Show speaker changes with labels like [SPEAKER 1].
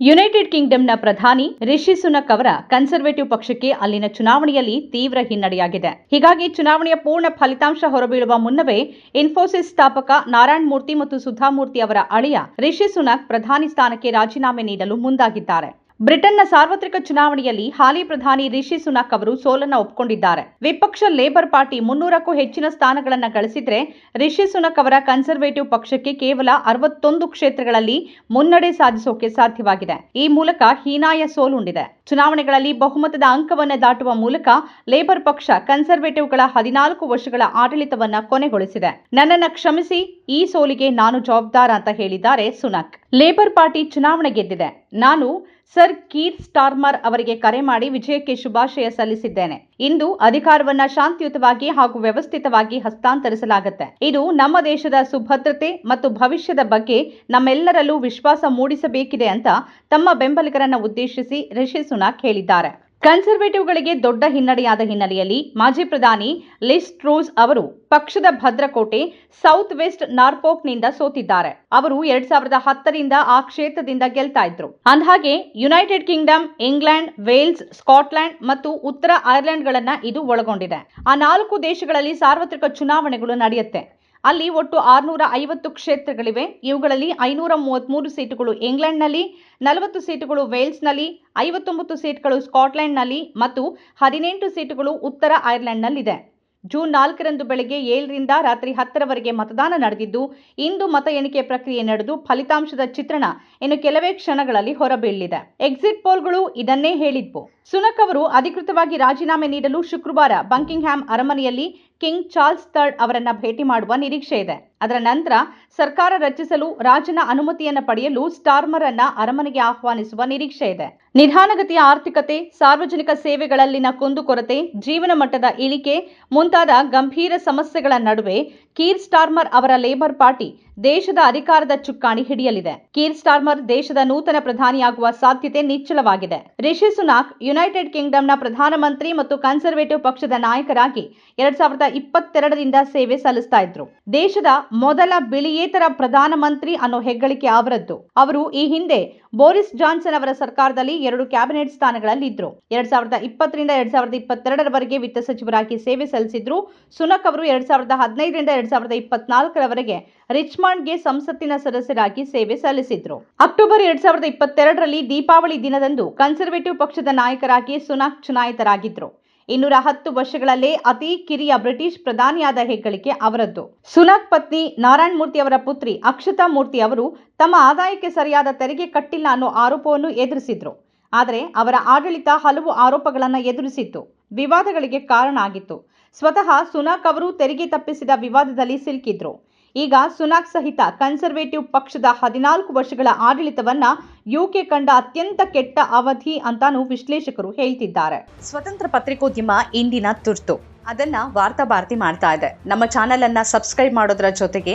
[SPEAKER 1] United ಕಿಂಗ್ಡಮ್ನ ಪ್ರಧಾನಿ ರಿಷಿ ಸುನಕ್ ಅವರ conservative ಪಕ್ಷಕ್ಕೆ ಅಲ್ಲಿನ ಚುನಾವಣೆಯಲ್ಲಿ ತೀವ್ರ ಹಿನ್ನಡೆಯಾಗಿದೆ. ಹೀಗಾಗಿ ಚುನಾವಣೆಯ ಪೂರ್ಣ ಫಲಿತಾಂಶ ಹೊರಬೀಳುವ ಮುನ್ನವೇ ಇನ್ಫೋಸಿಸ್ ಸ್ಥಾಪಕ ನಾರಾಯಣ್ ಮೂರ್ತಿ ಮತ್ತು ಸುಧಾಮೂರ್ತಿ ಅವರ ಅಳಿಯ ರಿಷಿ ಸುನಕ್ ಪ್ರಧಾನಿ ಸ್ಥಾನಕ್ಕೆ ರಾಜೀನಾಮೆ ನೀಡಲು ಮುಂದಾಗಿದ್ದಾರೆ. ಬ್ರಿಟನ್ನ ಸಾರ್ವತ್ರಿಕ ಚುನಾವಣೆಯಲ್ಲಿ ಹಾಲಿ ಪ್ರಧಾನಿ ರಿಷಿ ಸುನಾಕ್ ಅವರು ಸೋಲನ್ನ ಒಪ್ಪಿಕೊಂಡಿದ್ದಾರೆ ವಿಪಕ್ಷ ಲೇಬರ್ ಪಾರ್ಟಿ ಮುನ್ನೂರಕ್ಕೂ ಹೆಚ್ಚಿನ ಸ್ಥಾನಗಳನ್ನು ಗಳಿಸಿದ್ರೆ ರಿಷಿ ಸುನಕ್ ಅವರ ಕನ್ಸರ್ವೇಟಿವ್ ಪಕ್ಷಕ್ಕೆ ಕೇವಲ ಅರವತ್ತೊಂದು ಕ್ಷೇತ್ರಗಳಲ್ಲಿ ಮುನ್ನಡೆ ಸಾಧಿಸೋಕೆ ಸಾಧ್ಯವಾಗಿದೆ. ಈ ಮೂಲಕ ಹೀನಾಯ ಸೋಲುಂಡಿದೆ. ಚುನಾವಣೆಗಳಲ್ಲಿ ಬಹುಮತದ ಅಂಕವನ್ನು ದಾಟುವ ಮೂಲಕ ಲೇಬರ್ ಪಕ್ಷ ಕನ್ಸರ್ವೇಟಿವ್ಗಳ ಹದಿನಾಲ್ಕು ವರ್ಷಗಳ ಆಡಳಿತವನ್ನ ಕೊನೆಗೊಳಿಸಿದೆ. ನನ್ನನ್ನು ಕ್ಷಮಿಸಿ, ಈ ಸೋಲಿಗೆ ನಾನು ಜವಾಬ್ದಾರ ಅಂತ ಹೇಳಿದ್ದಾರೆ ಸುನಕ್. ಲೇಬರ್ ಪಾರ್ಟಿ ಚುನಾವಣೆ ಗೆದ್ದಿದೆ. ನಾನು ಸರ್ ಕೀರ್ ಸ್ಟಾರ್ಮರ್ ಅವರಿಗೆ ಕರೆ ಮಾಡಿ ವಿಜಯಕ್ಕೆ ಶುಭಾಶಯ ಸಲ್ಲಿಸಿದ್ದೇನೆ. ಇಂದು ಅಧಿಕಾರವನ್ನ ಶಾಂತಿಯುತವಾಗಿ ಹಾಗೂ ವ್ಯವಸ್ಥಿತವಾಗಿ ಹಸ್ತಾಂತರಿಸಲಾಗುತ್ತೆ. ಇದು ನಮ್ಮ ದೇಶದ ಸುಭದ್ರತೆ ಮತ್ತು ಭವಿಷ್ಯದ ಬಗ್ಗೆ ನಮ್ಮೆಲ್ಲರಲ್ಲೂ ವಿಶ್ವಾಸ ಮೂಡಿಸಬೇಕಿದೆ ಅಂತ ತಮ್ಮ ಬೆಂಬಲಿಗರನ್ನ ಉದ್ದೇಶಿಸಿ ರಿಷಿ ಹೇಳಿದ್ದಾರೆ ಕನ್ಸರ್ವೇಟಿವ್ಗಳಿಗೆ ದೊಡ್ಡ ಹಿನ್ನಡೆಯಾದ ಹಿನ್ನೆಲೆಯಲ್ಲಿ ಮಾಜಿ ಪ್ರಧಾನಿ ಲಿಸ್ ಟ್ರೂಸ್ ಅವರು ಪಕ್ಷದ ಭದ್ರಕೋಟೆ ಸೌತ್ ವೆಸ್ಟ್ ನಾರ್ಪೋಕ್ನಿಂದ ಸೋತಿದ್ದಾರೆ. ಅವರು ಎರಡ್ ಸಾವಿರದ ಹತ್ತರಿಂದ ಆ ಕ್ಷೇತ್ರದಿಂದ ಗೆಲ್ತಾ ಇದ್ರು. ಅಂದಹಾಗೆ United Kingdom, England, Wales Scotland ಮತ್ತು ಉತ್ತರ ಐರ್ಲೆಂಡ್ಗಳನ್ನ ಇದು ಒಳಗೊಂಡಿದೆ. ಆ ನಾಲ್ಕು ದೇಶಗಳಲ್ಲಿ ಸಾರ್ವತ್ರಿಕ ಚುನಾವಣೆಗಳು ನಡೆಯುತ್ತೆ. ಅಲ್ಲಿ ಒಟ್ಟು ಆರುನೂರ ಐವತ್ತು ಕ್ಷೇತ್ರಗಳಿವೆ. ಇವುಗಳಲ್ಲಿ ಐನೂರ ಮೂವತ್ತ್ಮೂರು ಸೀಟುಗಳು ಇಂಗ್ಲೆಂಡ್ನಲ್ಲಿ, ನಲವತ್ತು ಸೀಟುಗಳು ವೇಲ್ಸ್ನಲ್ಲಿ, ಐವತ್ತೊಂಬತ್ತು ಸೀಟ್ಗಳು ಸ್ಕಾಟ್ಲೆಂಡ್ನಲ್ಲಿ ಮತ್ತು ಹದಿನೆಂಟು ಸೀಟುಗಳು ಉತ್ತರ ಐರ್ಲೆಂಡ್ನಲ್ಲಿದೆ. ಜೂನ್ ನಾಲ್ಕರಂದು ಬೆಳಗ್ಗೆ ಏಳರಿಂದ ರಾತ್ರಿ ಹತ್ತರವರೆಗೆ ಮತದಾನ ನಡೆದಿದ್ದು, ಇಂದು ಮತ ಎಣಿಕೆ ಪ್ರಕ್ರಿಯೆ ನಡೆದು ಫಲಿತಾಂಶದ ಚಿತ್ರಣ ಇನ್ನು ಕೆಲವೇ ಕ್ಷಣಗಳಲ್ಲಿ ಹೊರಬೀಳಲಿದೆ. ಎಕ್ಸಿಟ್ ಪೋಲ್ಗಳು ಇದನ್ನೇ ಹೇಳಿದ್ವು. ಸುನಕ್ ಅವರು ಅಧಿಕೃತವಾಗಿ ರಾಜೀನಾಮೆ ನೀಡಲು ಶುಕ್ರವಾರ ಬಂಕಿಂಗ್ಹ್ಯಾಮ್ ಅರಮನೆಯಲ್ಲಿ ಕಿಂಗ್ ಚಾರ್ಲ್ಸ್ ಥರ್ಡ್ ಅವರನ್ನ ಭೇಟಿ ಮಾಡುವ ನಿರೀಕ್ಷೆ ಇದೆ. ಅದರ ನಂತರ ಸರ್ಕಾರ ರಚಿಸಲು ರಾಜನ ಅನುಮತಿಯನ್ನು ಪಡೆಯಲು ಸ್ಟಾರ್ಮರ್ ಅನ್ನ ಅರಮನೆಗೆ ಆಹ್ವಾನಿಸುವ ನಿರೀಕ್ಷೆ ಇದೆ. ನಿಧಾನಗತಿಯ ಆರ್ಥಿಕತೆ, ಸಾರ್ವಜನಿಕ ಸೇವೆಗಳಲ್ಲಿನ ಕುಂದುಕೊರತೆ ಜೀವನ ಮಟ್ಟದ ಇಳಿಕೆ, ಮುಂತಾದ ಗಂಭೀರ ಸಮಸ್ಯೆಗಳ ನಡುವೆ ಕೀರ್ ಸ್ಟಾರ್ಮರ್ ಅವರ ಲೇಬರ್ ಪಾರ್ಟಿ ದೇಶದ ಅಧಿಕಾರದ ಚುಕ್ಕಾಣಿ ಹಿಡಿಯಲಿದೆ. ಕೀರ್ ಸ್ಟಾರ್ಮರ್ ದೇಶದ ನೂತನ ಪ್ರಧಾನಿಯಾಗುವ ಸಾಧ್ಯತೆ ನಿಚ್ಚಳವಾಗಿದೆ. ರಿಷಿ ಸುನಾಕ್, ಯುನೈಟೆಡ್ ಕಿಂಗ್ಡಮ್ನ ಪ್ರಧಾನಮಂತ್ರಿ ಮತ್ತು ಕನ್ಸರ್ವೇಟಿವ್ ಪಕ್ಷದ ನಾಯಕರಾಗಿ ಎರಡ್ ಸಾವಿರದ ಇಪ್ಪತ್ತೆರಡರಿಂದ ಸೇವೆ ಸಲ್ಲಿಸ್ತಾ ಇದ್ರು. ದೇಶದ ಮೊದಲ ಬಿಳಿಯೇತರ ಪ್ರಧಾನಮಂತ್ರಿ ಅನ್ನೋ ಹೆಗ್ಗಳಿಕೆ ಅವರದ್ದು. ಅವರು ಈ ಹಿಂದೆ ಬೋರಿಸ್ ಜಾನ್ಸನ್ ಅವರ ಸರ್ಕಾರದಲ್ಲಿ ಎರಡು ಕ್ಯಾಬಿನೆಟ್ ಸ್ಥಾನಗಳಲ್ಲಿ ಇದ್ರು. ಎರಡ್ ಸಾವಿರದ ಇಪ್ಪತ್ತರಿಂದ ಎರಡ್ ಸಾವಿರದ ಇಪ್ಪತ್ತೆರಡರವರೆಗೆ ವಿತ್ತ ಸಚಿವರಾಗಿ ಸೇವೆ ಸಲ್ಲಿಸಿದ್ರು. ಸುನಕ್ ಅವರು ಎರಡ್ ಸಾವಿರದ ಹದಿನೈದರಿಂದ ಎರಡ್ ಸಾವಿರದ ಇಪ್ಪತ್ನಾಲ್ಕರವರೆಗೆ ರಿಚ್ಮಾಂಡ್ಗೆ ಸಂಸತ್ತಿನ ಸದಸ್ಯರಾಗಿ ಸೇವೆ ಸಲ್ಲಿಸಿದ್ರು. ಅಕ್ಟೋಬರ್ ಎರಡ್ ಸಾವಿರದ ಇಪ್ಪತ್ತೆರಡರಲ್ಲಿ ದೀಪಾವಳಿ ದಿನದಂದು ಕನ್ಸರ್ವೇಟಿವ್ ಪಕ್ಷದ ನಾಯಕರಾಗಿ ಸುನಾಕ್ ಚುನಾಯಿತರಾಗಿದ್ರು. ಇನ್ನೂರ ಹತ್ತು ವರ್ಷಗಳಲ್ಲೇ ಅತಿ ಕಿರಿಯ ಬ್ರಿಟಿಷ್ ಪ್ರಧಾನಿಯಾದ ಹೆಗ್ಗಳಿಕೆ ಅವರದ್ದು. ಸುನಕ್ ಪತ್ನಿ ನಾರಾಯಣ ಮೂರ್ತಿ ಅವರ ಪುತ್ರಿ ಅಕ್ಷತಾ ಮೂರ್ತಿ ಅವರು ತಮ್ಮ ಆದಾಯಕ್ಕೆ ಸರಿಯಾದ ತೆರಿಗೆ ಕಟ್ಟಿಲ್ಲ ಅನ್ನೋ ಆರೋಪವನ್ನು ಎದುರಿಸಿದ್ರು. ಆದರೆ ಅವರ ಆಡಳಿತ ಹಲವು ಆರೋಪಗಳನ್ನು ಎದುರಿಸಿತ್ತು. ವಿವಾದಗಳಿಗೆ ಕಾರಣ ಆಗಿತ್ತು. ಸ್ವತಃ ಸುನಾಕ್ ಅವರು ತೆರಿಗೆ ತಪ್ಪಿಸಿದ ವಿವಾದದಲ್ಲಿ ಸಿಲುಕಿದ್ರು. ಈಗ ಸುನಾಕ್ ಸಹಿತ ಕನ್ಸರ್ವೇಟಿವ್ ಪಕ್ಷದ ಹದಿನಾಲ್ಕು ವರ್ಷಗಳ ಆಡಳಿತವನ್ನ ಯುಕೆ ಕಂಡ ಅತ್ಯಂತ ಕೆಟ್ಟ ಅವಧಿ ಅಂತಾನು ವಿಶ್ಲೇಷಕರು ಹೇಳ್ತಿದ್ದಾರೆ. ಸ್ವತಂತ್ರ ಪತ್ರಿಕೋದ್ಯಮ ಇಂದಿನ ತುರ್ತು. ಅದನ್ನ ವಾರ್ತಾ ಭಾರತಿ ಮಾಡ್ತಾ ಇದೆ. ನಮ್ಮ ಚಾನೆಲ್ ಅನ್ನ ಸಬ್ಸ್ಕ್ರೈಬ್ ಮಾಡೋದ್ರ ಜೊತೆಗೆ